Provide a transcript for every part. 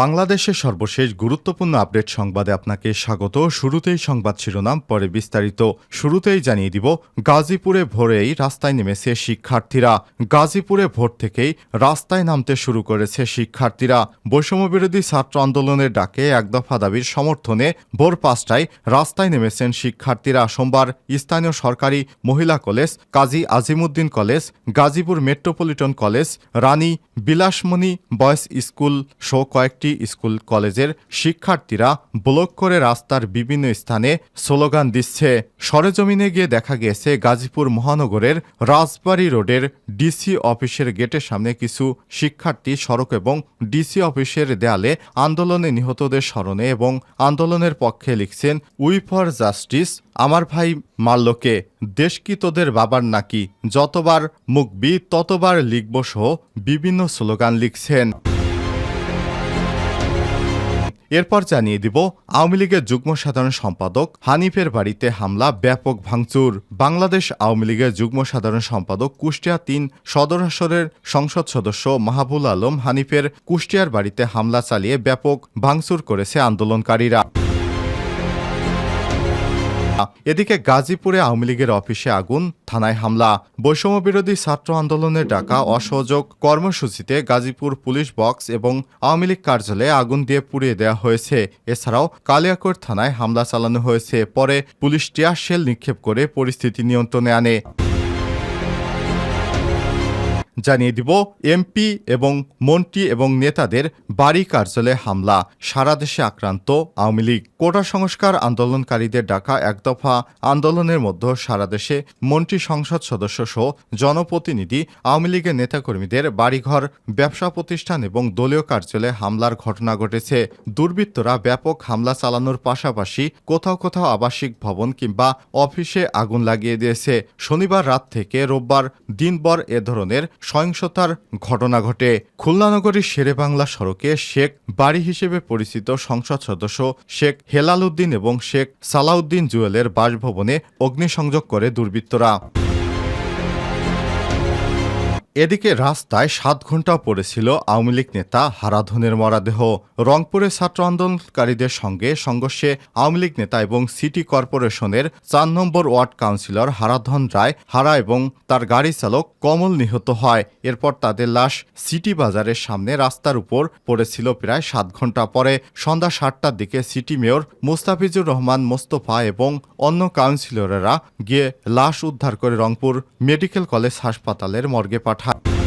বাংলাদেশের সর্বশেষ গুরুত্বপূর্ণ আপডেট সংবাদে আপনাকে স্বাগত। শুরুতেই সংবাদ শিরোনাম, পরে বিস্তারিত। শুরুতেই জানিয়ে দিব, গাজীপুরে ভোরেই রাস্তায় নেমেছে শিক্ষার্থীরা। গাজীপুরে ভোর থেকেই রাস্তায় নামতে শুরু করেছে শিক্ষার্থীরা। বৈষম্যবিরোধী ছাত্র আন্দোলনের ডাকে এক দফা দাবির সমর্থনে ভোর পাঁচটায় রাস্তায় নেমেছেন শিক্ষার্থীরা। সোমবার স্থানীয় সরকারি মহিলা college, Kazi Azimuddin college, Gazipur metropolitan college, Rani Bilasmoni boys school সহ কয়েকটি স্কুল কলেজের শিক্ষার্থীরা ব্লক করে রাস্তার বিভিন্ন স্থানে স্লোগান দিচ্ছে। সরেজমিনে গিয়ে দেখা গেছে গাজীপুর মহানগরের রাজবাড়ী রোডের ডিসি অফিসের গেটের সামনে কিছু শিক্ষার্থী সড়ক এবং ডিসি অফিসের দেয়ালে আন্দোলনে নিহতদের স্মরণে এবং আন্দোলনের পক্ষে লিখছেন, উই ফর জাস্টিস, আমার ভাই মাল্যকে দেশ কি তোদের বাবার নাকি? যতবার মুখবি ততবার লিখব সহ বিভিন্ন স্লোগান লিখছেন। এরপর জানিয়ে দিব, আওয়ামী লীগের যুগ্ম সাধারণ সম্পাদক হানিফের বাড়িতে হামলা, ব্যাপক ভাঙচুর। বাংলাদেশ আওয়ামী লীগের যুগ্ম সাধারণ সম্পাদক কুষ্টিয়া তিন সদর আসরের সংসদ সদস্য মাহবুল আলম হানিফের কুষ্টিয়ার বাড়িতে হামলা চালিয়ে ব্যাপক ভাঙচুর করেছে আন্দোলনকারীরা। এদিকে গাজীপুরে আওয়ামী লীগের অফিসে আগুন, থানায় হামলা। বৈষম্য বিরোধী ছাত্র আন্দোলনের ডাকা, অসহযোগ কর্মসূচিতে গাজীপুর পুলিশ বক্স এবং আওয়ামী লীগ কার্যালয়ে আগুন দিয়ে পুড়িয়ে দেওয়া হয়েছে। এছাড়াও কালিয়াকোট থানায় হামলা চালানো হয়েছে। পরে পুলিশ টিয়ার শেল নিক্ষেপ করে পরিস্থিতি নিয়ন্ত্রণে আনে। জানিয়ে দিব, এমপি এবং মন্ত্রী এবং নেতাদের বাড়ি কার্যালয়ে হামলা, সারা দেশে আক্রান্ত আওয়ামী লীগ। কোটা সংস্কার আন্দোলনকারীদের ডাকা এক দফা আন্দোলনের মধ্যে সারা দেশে মন্ত্রী সংসদ সদস্য সহ জনপ্রতিনিধি, আওয়ামী লীগের নেতাকর্মীদের বাড়িঘর, ব্যবসা প্রতিষ্ঠান এবং দলীয় কার্যালয়ে হামলার ঘটনা ঘটেছে। দুর্বৃত্তরা ব্যাপক হামলা চালানোর পাশাপাশি কোথাও কোথাও আবাসিক ভবন কিংবা অফিসে আগুন লাগিয়ে দিয়েছে। শনিবার রাত থেকে রোববার দিনভর এ ধরনের সহিংসতার ঘটনা ঘটে। খুলনানগরীর শেরেবাংলা সড়কে শেখ বাড়ি হিসেবে পরিচিত সংসদ সদস্য শেখ হেলাল উদ্দিন এবং শেখ সালাউদ্দিন জুয়েলের বাসভবনে অগ্নিসংযোগ করে দুর্বৃত্তরা। এদিকে রাস্তায় সাত ঘণ্টা পড়েছিল আওয়ামী লীগ নেতা হারাধনের মরাদেহ। রংপুরে ছাত্র আন্দোলনকারীদের সঙ্গে সংঘর্ষে আওয়ামী লীগ নেতা এবং সিটি কর্পোরেশনের চার নম্বর ওয়ার্ড কাউন্সিলর হারাধন রায় হারা এবং তার গাড়ি চালক কমল নিহত হয়। এরপর তাদের লাশ সিটি বাজারের সামনে রাস্তার উপর পড়েছিল প্রায় সাত ঘণ্টা পরে। সন্ধ্যা সাতটার দিকে সিটি মেয়র মোস্তাফিজুর রহমান, মোস্তফা এবং অন্য কাউন্সিলরেরা গিয়ে লাশ উদ্ধার করে রংপুর মেডিকেল কলেজ হাসপাতালের মর্গে পাঠায় Hub.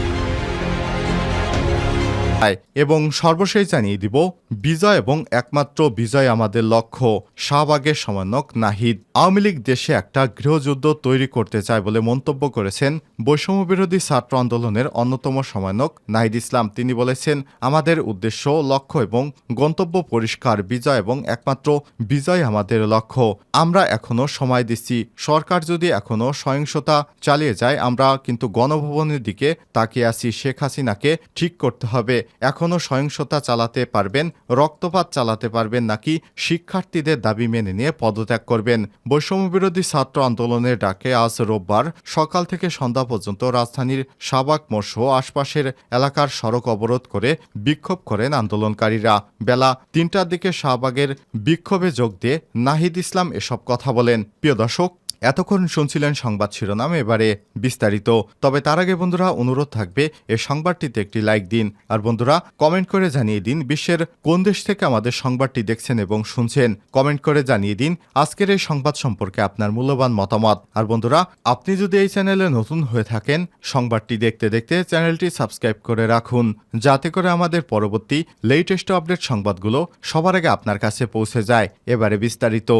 এবং সর্বশেষ জানিয়ে দিব, বিজয় এবং একমাত্র বিজয় আমাদের লক্ষ্য। শাহবাগের সমন্বয়ক নাহিদ আওয়ামী লীগ দেশে একটা গৃহযুদ্ধ তৈরি করতে চায় বলে মন্তব্য করেছেন বৈষম্য বিরোধী ছাত্র আন্দোলনের অন্যতম সমন্বয়ক নাহিদ ইসলাম। তিনি বলেছেন, আমাদের উদ্দেশ্য, লক্ষ্য এবং গন্তব্য পরিষ্কার, বিজয় এবং একমাত্র বিজয় আমাদের লক্ষ্য। আমরা এখনও সময় দিচ্ছি। সরকার যদি এখনও সহিংসতা চালিয়ে যায়, আমরা কিন্তু গণভবনের দিকে তাকিয়ে আছি। শেখ হাসিনাকে ঠিক করতে হবে। এখনও সহিংসতা চালাতে পারবেন, রক্তপাত চালাতে পারবেন নাকি শিক্ষার্থীদের দাবি মেনে নিয়ে পদত্যাগ করবেন। বৈষম্যবিরোধী ছাত্র আন্দোলনের ডাকে আজ রোববার সকাল থেকে সন্ধ্যা পর্যন্ত রাজধানীর সাবাক মোর্শ আশপাশের এলাকার সড়ক অবরোধ করে বিক্ষোভ করেন আন্দোলনকারীরা। বেলা তিনটার দিকে শাহবাগের বিক্ষোভে যোগ দিয়ে নাহিদ ইসলাম এসব কথা বলেন। প্রিয় দর্শক এতক্ষণ শুনছিলেন সংবাদ শিরোনাম, এবারে বিস্তারিত। তবে তার আগে বন্ধুরা, অনুরোধ থাকবে এই সংবাদটিতে একটি লাইক দিন। আর বন্ধুরা, কমেন্ট করে জানিয়ে দিন বিশ্বের কোন দেশ থেকে আমাদের সংবাদটি দেখছেন এবং শুনছেন। কমেন্ট করে জানিয়ে দিন আজকের এই সংবাদ সম্পর্কে আপনার মূল্যবান মতামত। আর বন্ধুরা, আপনি যদি এই চ্যানেলে নতুন হয়ে থাকেন, সংবাদটি দেখতে দেখতে চ্যানেলটি সাবস্ক্রাইব করে রাখুন, যাতে করে আমাদের পরবর্তী লেটেস্ট আপডেট সংবাদগুলো সবার আগে আপনার কাছে পৌঁছে যায়। এবারে বিস্তারিত।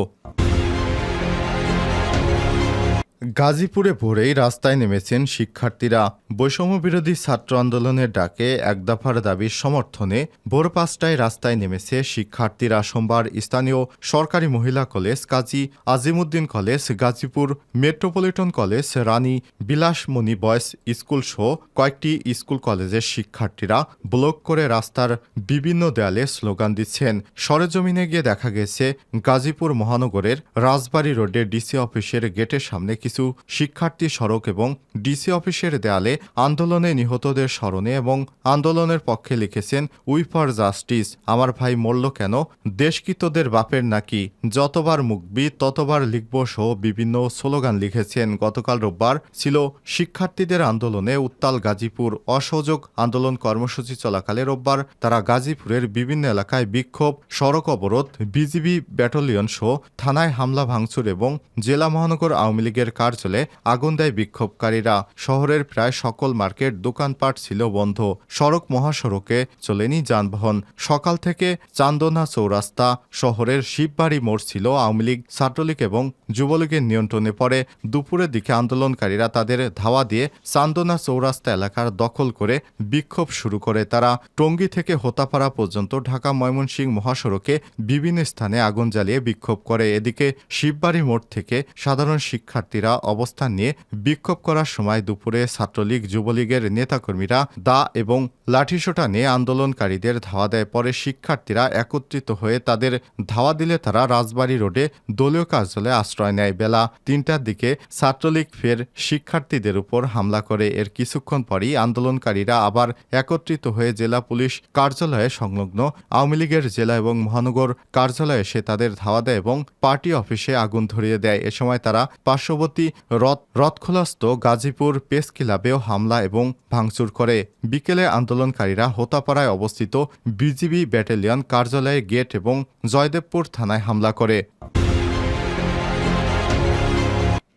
গাজীপুরে ভোরেই রাস্তায় নেমেছেন শিক্ষার্থীরা। বৈষম্য বিরোধী ছাত্র আন্দোলনের ডাকে এক দফার দাবির সমর্থনে ভোর পাঁচটায় রাস্তায় নেমেছে শিক্ষার্থীরা। সোমবার স্থানীয় সরকারি মহিলা college Kazi Azimuddin college, Gazipur metropolitan college, Rani Bilasmoni boys school সহ কয়েকটি স্কুল কলেজের শিক্ষার্থীরা ব্লক করে রাস্তার বিভিন্ন দেয়ালে স্লোগান দিচ্ছেন। সরেজমিনে গিয়ে দেখা গেছে, গাজীপুর মহানগরের রাজবাড়ী রোডের ডিসি অফিসের গেটের সামনে কিছু শিক্ষার্থী সড়ক এবং ডিসি অফিসের দেয়ালে আন্দোলনে নিহতদের স্মরণে এবং আন্দোলনের পক্ষে লিখেছেন, উই ফর জাস্টিস, আমার ভাই মরল কেন? দেশ কি তোদের বাপের নাকি? যতবার মুখবি, ততবার লিখব সহ বিভিন্ন স্লোগান লিখেছেন। গতকাল রোববার ছিল শিক্ষার্থীদের আন্দোলনে উত্তাল গাজীপুর। অসহযোগ আন্দোলন কর্মসূচি চলাকালে রোববার তারা গাজীপুরের বিভিন্ন এলাকায় বিক্ষোভ, সড়ক অবরোধ, বিজিবি ব্যাটালিয়ন সহ থানায় হামলা, ভাঙচুর এবং জেলা মহানগর আওয়ামী লীগের কার্যালয়ে আগুন দেয় বিক্ষোভকারীরা। শহরের প্রায় সকল মার্কেট দোকানপাট ছিল বন্ধ। সড়ক মহাসড়কে চলেনি যানবাহন। সকাল থেকে চান্দনা চৌরাস্তা শহরের শিববাড়ি মোড় ছিল আওয়ামী লীগ, ছাত্রলীগ এবং যুবলীগের নিয়ন্ত্রণে পড়ে। দুপুরের দিকে আন্দোলনকারীরা তাদের ধাওয়া দিয়ে চান্দনা চৌরাস্তা এলাকার দখল করে বিক্ষোভ শুরু করে তারা। টঙ্গী থেকে হোতাপাড়া পর্যন্ত ঢাকা ময়মনসিংহ মহাসড়কে বিভিন্ন স্থানে আগুন জ্বালিয়ে বিক্ষোভ করে। এদিকে শিববাড়ি মোড় থেকে সাধারণ শিক্ষার্থীরা অবস্থান নিয়ে বিক্ষোভ করার সময় দুপুরে ছাত্রলীগ, যুবলীগের নেতাকর্মীরা দা এবং লাঠিসোঁটা নিয়ে আন্দোলনকারীদের ধাওয়া দেয়। পরে শিক্ষার্থীরা একত্রিত হয়ে তাদের ধাওয়া দিলে তারা রাজবাড়ী রোডে দলীয় কার্যালয়ে আশ্রয় নেয়। বেলা তিনটার দিকে ছাত্রলীগ ফের শিক্ষার্থীদের উপর হামলা করে। এর কিছুক্ষণ পরই আন্দোলনকারীরা আবার একত্রিত হয়ে জেলা পুলিশ কার্যালয়ে সংলগ্ন আওয়ামী লীগের জেলা এবং মহানগর কার্যালয়ে এসে তাদের ধাওয়া দেয় এবং পার্টি অফিসে আগুন ধরিয়ে দেয়। এ সময় তারা পার্শ্ববর্তী রথ, রথখোলাস্থ গাজীপুর প্রেস ক্লাবেও হামলা এবং ভাঙচুর করে। বিকেলে আন্দোলনকারীরা হোতাপাড়ায় অবস্থিত বিজিবি ব্যাটালিয়ন কার্যালয়ের গেট এবং জয়দেবপুর থানায় হামলা করে।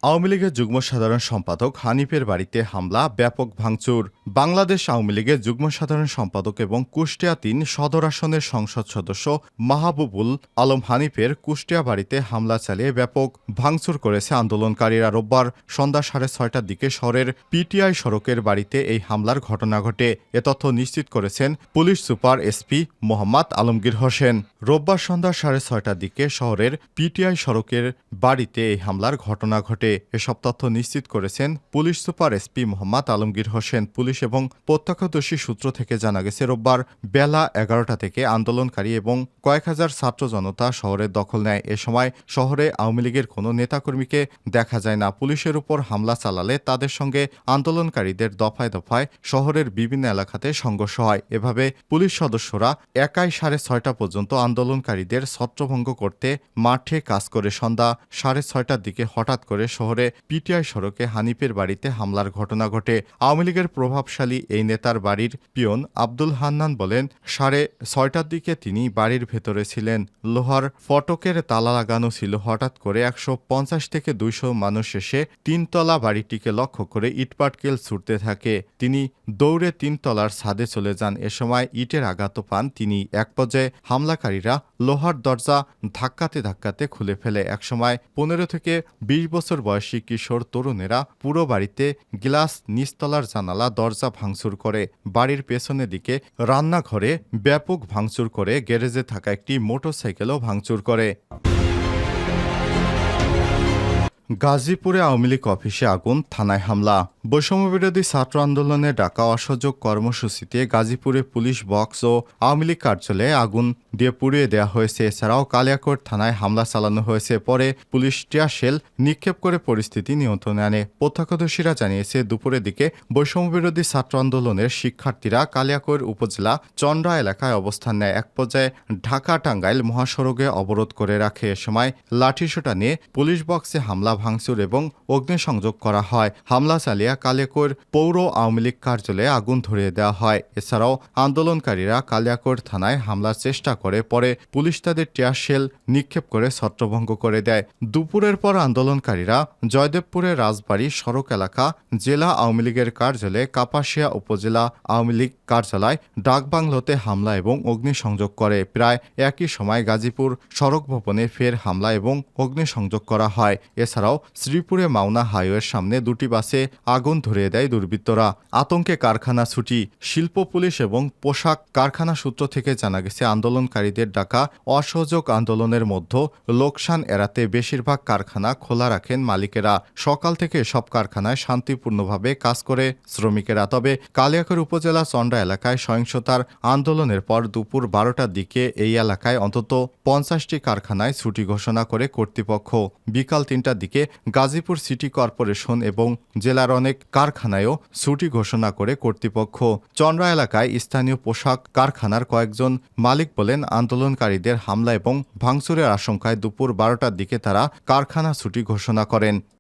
আওয়ামী লীগের যুগ্ম সাধারণ সম্পাদক হানিফের বাড়িতে হামলা, ব্যাপক ভাঙচুর। বাংলাদেশ আওয়ামী লীগের যুগ্ম সাধারণ সম্পাদক এবং কুষ্টিয়া তিন সদর আসনের সংসদ সদস্য মাহবুবুল আলম হানিফের কুষ্টিয়া বাড়িতে হামলা চালিয়ে ব্যাপক ভাঙচুর করেছে আন্দোলনকারীরা রোববার সন্ধ্যা সাড়ে ছয়টার দিকে শহরের পিটিআই সড়কের বাড়িতে এই হামলার ঘটনা ঘটে। এ তথ্য নিশ্চিত করেছেন police super SP Mohammad Alamgir Hossain. রোববার সন্ধ্যা সাড়ে ছয়টার দিকে শহরের পিটিআই সড়কের বাড়িতে এই হামলার ঘটনা ঘটে। এসব তথ্য নিশ্চিত করেছেন police super SP Mohammad Alamgir Hossain. Police এবং প্রত্যক্ষদর্শী সূত্র থেকে জানা গেছে, রোববার বেলা এগারোটা থেকে আন্দোলনকারী এবং কয়েক হাজার ছাত্র জনতা শহরের দখল নেয়। এ সময় শহরে আওয়ামী লীগের কোনো নেতাকর্মীকে দেখা যায় না। পুলিশের উপর হামলা চালালে তাদের সঙ্গে আন্দোলনকারীদের দফায় দফায় শহরের বিভিন্ন এলাকাতে সংঘর্ষ হয়। এভাবে পুলিশ সদস্যরা একাই সাড়ে ছয়টা পর্যন্ত আন্দোলনকারীদের ছত্রভঙ্গ করতে মাঠে কাজ করে। সন্ধ্যা সাড়ে ছয়টার দিকে হঠাৎ করে শহরে পিটিআই সড়কে হানিফের বাড়িতে হামলার ঘটনা ঘটে। আওয়ামী লীগের প্রভাবশালী এই নেতার বাড়ির পিয়ন আব্দুল হান্নান বলেন, সাড়ে ছয়টার দিকে তিনি বাড়ির ভেতরে ছিলেন। লোহার ফটকের তালা লাগানো ছিল। হঠাৎ করে একশো পঞ্চাশ থেকে দুইশো মানুষ এসে তিনতলা বাড়িটিকে লক্ষ্য করে ইটপাটকেল ছুটতে থাকে। তিনি দৌড়ে তিনতলার ছাদে চলে যান। এ সময় ইটের আঘাত পান তিনি। এক পর্যায়ে হামলাকারীরা লোহার দরজা ধাক্কাতে ধাক্কাতে খুলে ফেলে। একসময় পনেরো থেকে বিশ বছর বয়সী কিশোর তরুণেরা পুরো বাড়িতে গ্লাস নিচতলার জানালা, দরজা ভাঙচুর করে। বাড়ির পেছনের দিকে রান্নাঘরে ব্যাপক ভাঙচুর করে গ্যারেজে থাকা একটি মোটরসাইকেলও ভাঙচুর করে। গাজীপুরে আওয়ামী লীগ অফিসে আগুন, থানায় হামলা। বৈষম্যবিরোধী ছাত্র আন্দোলনে ডাকা অসহযোগ কর্মসূচিতে গাজীপুরে পুলিশ, বক্স ও আওয়ামী লীগ কার্যালয়ে আগুন দিয়ে পুড়িয়ে দেওয়া হয়েছে। এছাড়াও কালিয়াকোট থানায় হামলা চালানো হয়েছে। পরে পুলিশ টিয়ার শেল নিক্ষেপ করে পরিস্থিতি নিয়ন্ত্রণে আনে। প্রত্যক্ষদর্শীরা জানিয়েছে, দুপুরের দিকে বৈষম্যবিরোধী ছাত্র আন্দোলনের শিক্ষার্থীরা কালিয়াকৈর উপজেলা চন্দ্রা এলাকায় অবস্থান নেয়। এক পর্যায়ে ঢাকা টাঙ্গাইল মহাসড়কে অবরোধ করে রাখে। এ সময় লাঠিসোঁটা নিয়ে পুলিশ বক্সে হামলা ভাঙচুর এবং অগ্নিসংযোগ করা হয়। হামলা চালিয়ে কালিয়াকৈর পৌর আওয়ামী লীগ কার্যালয়ে আগুন ধরিয়ে দেওয়া হয়। এছাড়াও আন্দোলনকারীরা কালিয়াকৈর থানায় হামলার চেষ্টা করে, পরে পুলিশ তাদের টিয়ার শেল নিক্ষেপ করে ছত্রভঙ্গ করে দেয়। দুপুরের পর আন্দোলনকারীরা জয়দেবপুরের রাজবাড়ী সড়ক এলাকা জেলা আওয়ামী লীগের কার্যালয়ে কাপাসিয়া উপজেলা আওয়ামী লীগ কার্যালয় ডাকবাংলোতে হামলা এবং অগ্নিসংযোগ করে। প্রায় একই সময় গাজীপুর সড়ক ভবনে ফের হামলা এবং অগ্নিসংযোগ করা হয়। এছাড়াও শ্রীপুরে মাওনা হাইওয়ের সামনে দুটি বাসে আগুন ধরিয়ে দেয় দুর্বৃত্তরা। আতঙ্কে কারখানা ছুটি, শিল্প পুলিশ এবং পোশাক কারখানা সূত্র থেকে জানা গেছে, আন্দোলনকারীদের ডাকা অসহযোগ আন্দোলনের মধ্যে লোকসান এড়াতে বেশিরভাগ কারখানা খোলা রাখেন মালিকেরা। সকাল থেকে সব কারখানায় শান্তিপূর্ণভাবে কাজ করে শ্রমিকেরা। তবে কালিয়াকৈর উপজেলা চন্ডা এলাকায় সহিংসতার আন্দোলনের পর দুপুর বারোটার দিকে এই এলাকায় অন্তত পঞ্চাশটি কারখানায় ছুটি ঘোষণা করে কর্তৃপক্ষ। বিকাল তিনটার দিকে অন্যদিকে গাজীপুর সিটি কর্পোরেশন এবং জেলার অনেক কারখানায়ও ছুটি ঘোষণা করে কর্তৃপক্ষ। চন্দ্রা এলাকায় স্থানীয় পোশাক কারখানার কয়েকজন মালিক বলেন, আন্দোলনকারীদের হামলা এবং ভাঙচুরের আশঙ্কায় দুপুর বারোটার দিকে তারা কারখানা ছুটি ঘোষণা করেন।